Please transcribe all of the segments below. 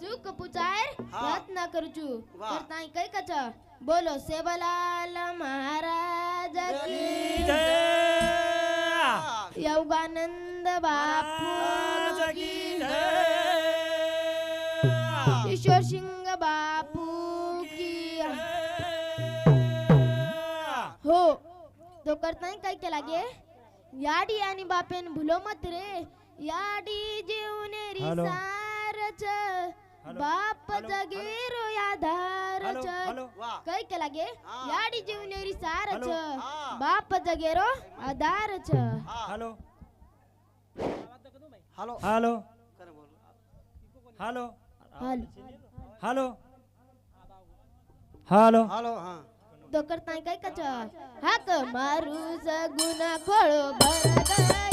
સુખ પુચાર પ્રાર્થના કરજુ કરતા કઈ કચા બોલો સેવલાલ મહારાજ કી જય યોગાનંદ બાપુ કી જય ઈશ્વર સિંહ બાપુ કી हो तो करताना काय केला गे याडी आणि बापेन भुलो मत रे याडी जीवनेरी सारच बाप जगीरो याधार कई के लगे याडी जीवनेरी सारच बाप जगेरो आधार छ hello hello hello hello hello hello hello हां दोकर ताई काय कच हाक मारू जगुना खोळो भरगाय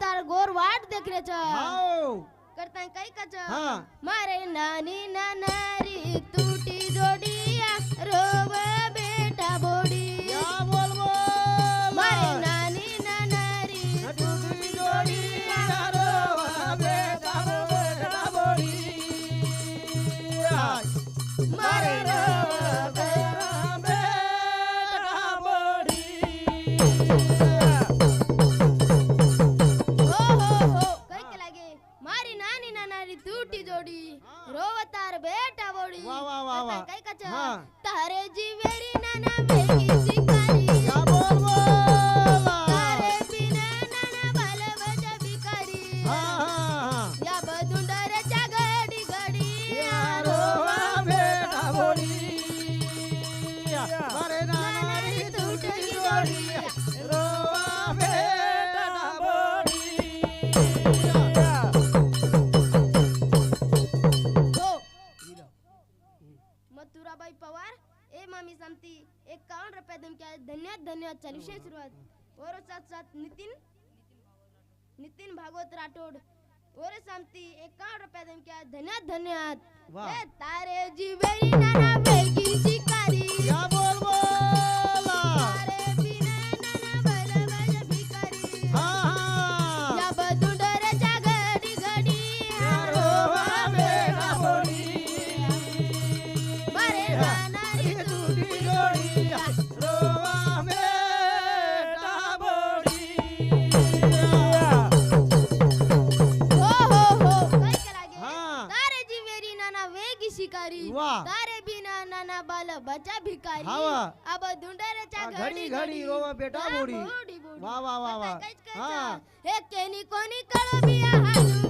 तार गोर वाट देख रहे चा करता है कई कचा मारे नानी नानारी तूटी जोड़ी। धन्यवाद धन्यवाद तारे जी बेरी नाना घडी रोवा बेटा बोडी. वा वा वा वा. हा. हे केनी कोणी कळबिया हा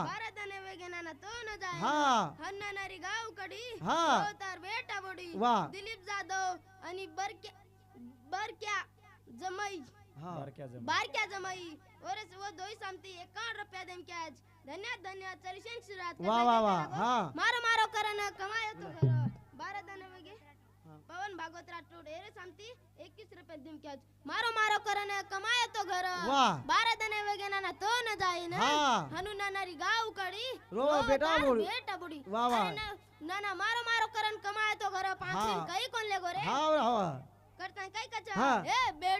भारताने वेगनाना तोन जाय. हा. हन्नानारी गावकडी हा. अवतार बेटा बडी वा. दिलीप जाधव आणि बरक्या बरक्या जमाई. हा. बारक्या जमा बारक्या जमाई. ओरस व दोई सामती एकावन्न रुपया देम कॅच धन्यवाद धन्यवाद चरिशन सुरात मारो मारो करन कमायो तो करो. भारताने वेग- પવન ભાગોત્રા ટોડ. એરે શાંતિ? 21 રૂપિયા ધીમ ક્યાજ મારો મારો કરને કમાય તો ઘર. ભારત અને વેગેનાના તો ન જાય ને. હનુ નાનારી ગાવ કડી. રો બેટા બોડી બેટા બોડી વાહ વાહ. નાના મારો મારો કરન કમાય તો ઘર. પાંચ કઈ કોણ લેગો રે? હા હા. કરતા કઈ કચા? એ બે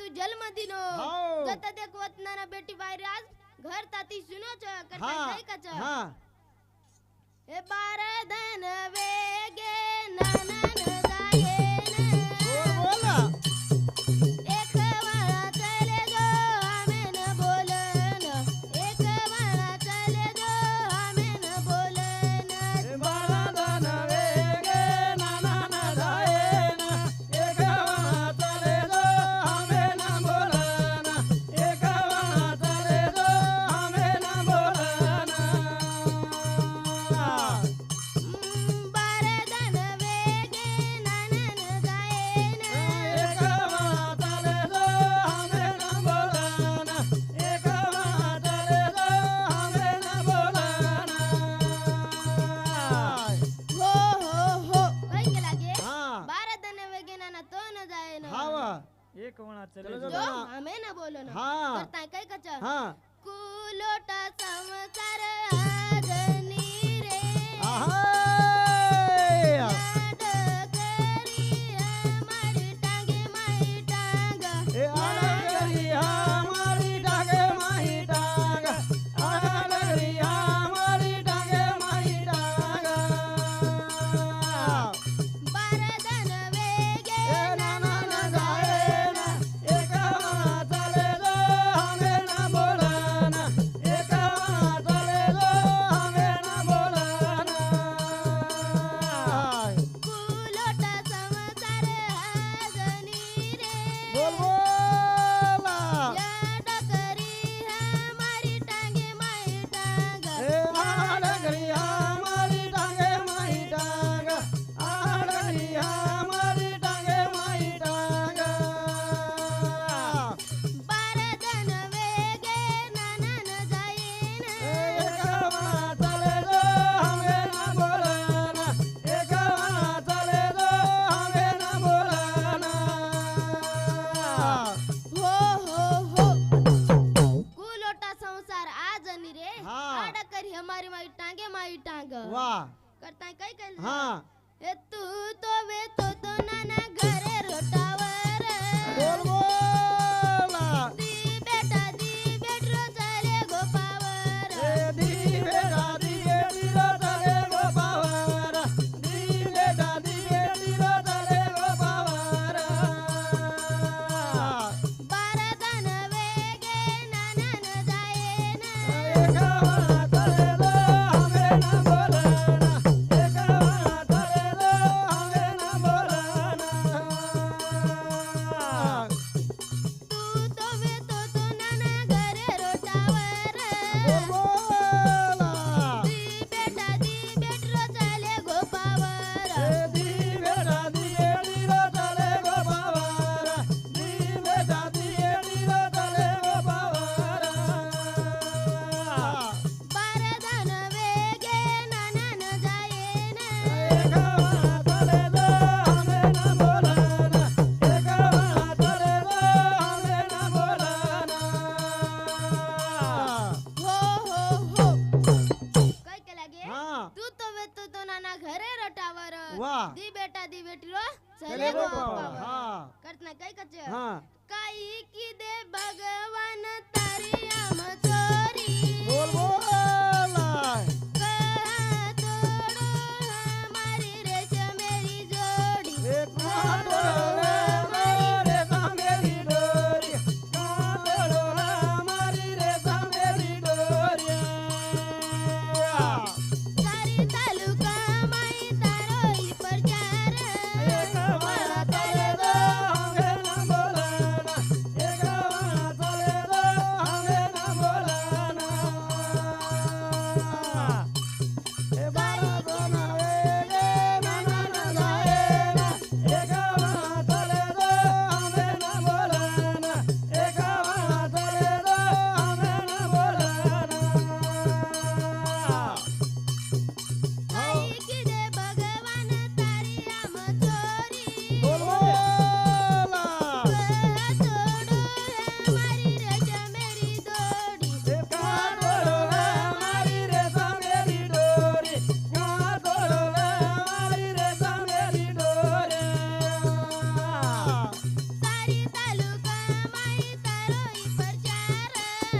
તું જન્મ દિનો ગત દેખ વતનાના બેટી ભાઈ રાજ ઘર તાતી સુનો છ કરતા થઈ કચ હા. એ બાર ધન વેગે નાના रे चले जो हमें ना बोलो ना. हाँ। करता है कई कचा कुलोटा समसार वाह करता है कई केलं हाँ तू तो वे तो वाह दी बेटा दी बेटी रो. चले गो बाबा. करतना काय कचे हां. काही की दे भगवान तारी आम चोरी. बोल बोल.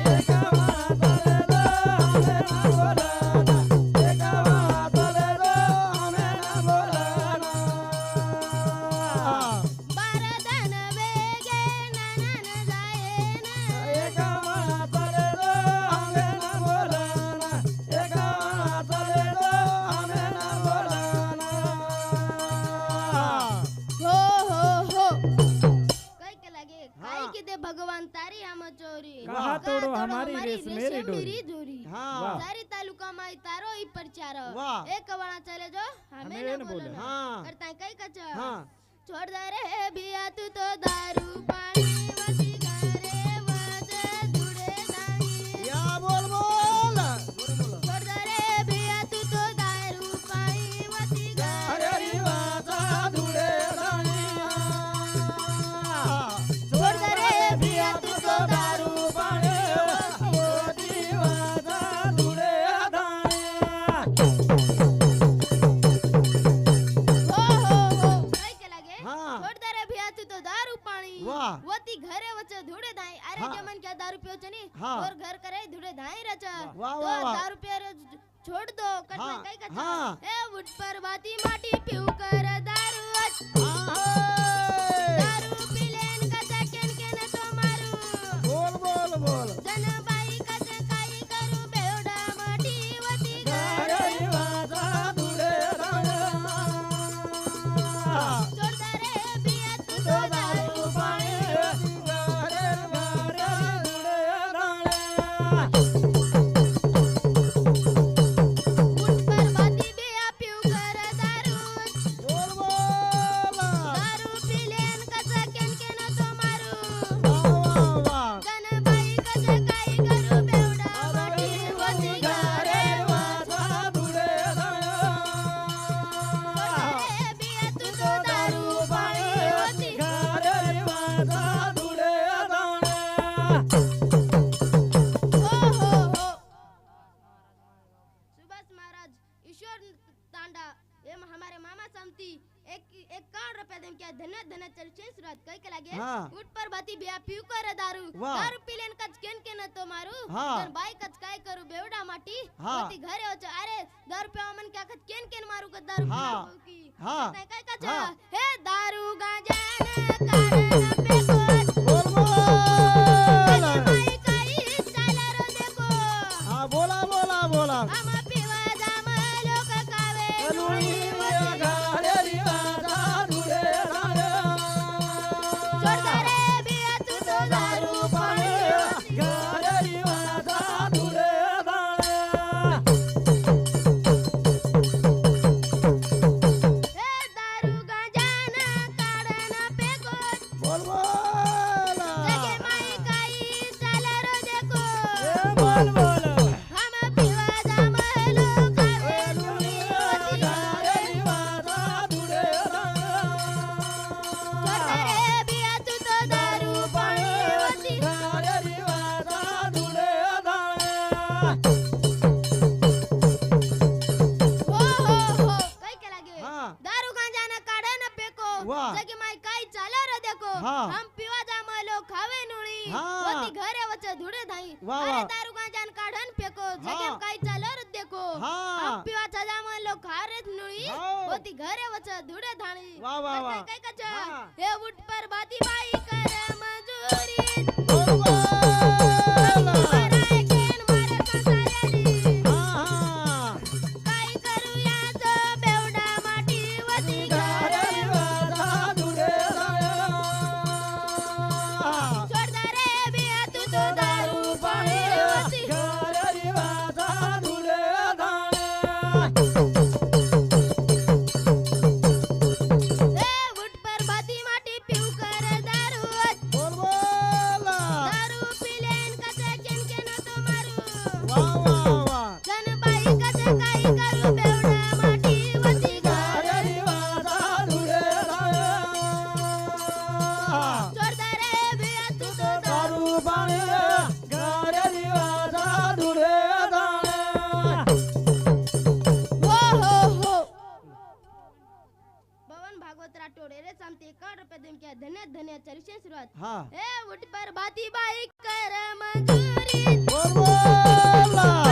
Thank you. छोड़ दे रे बिया तू तो दारू छोड़ दो कटना हाँ, कई कथा हाँ। ए उठ पर बाती माटी पीऊ कर सबको दारू हाँ, दारू गांजा बोला बोला बोला. कच धुडे धाणी. वा वा वा. काय कच हे. उठ पर भाती बाई कर मजुरी. धन्य धन्य चर्चे सुरुवात. हा. ए उठ पर बाती बाई करम मा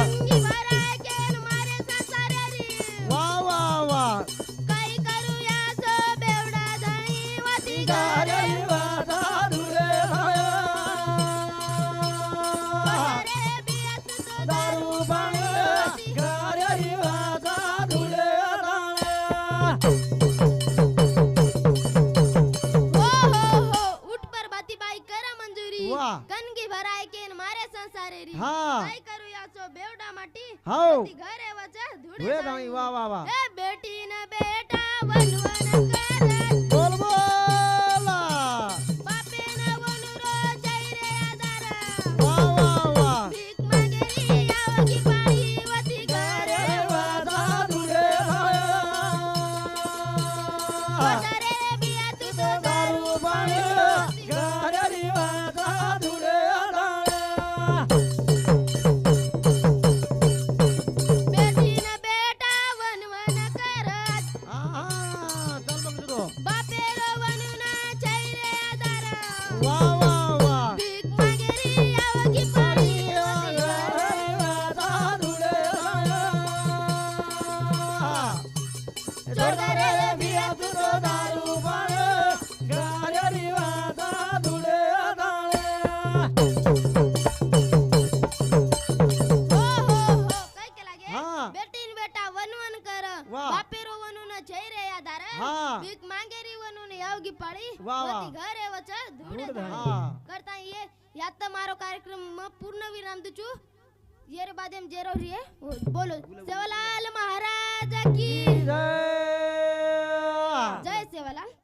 બેવડા માટી હાઉ. ઘરે વચા ધૂળી વાહ વાહ વાહ. બેટી ને બેટા વનવા Thank you. जयरावजी बोलो. जवाहरलाल महाराज की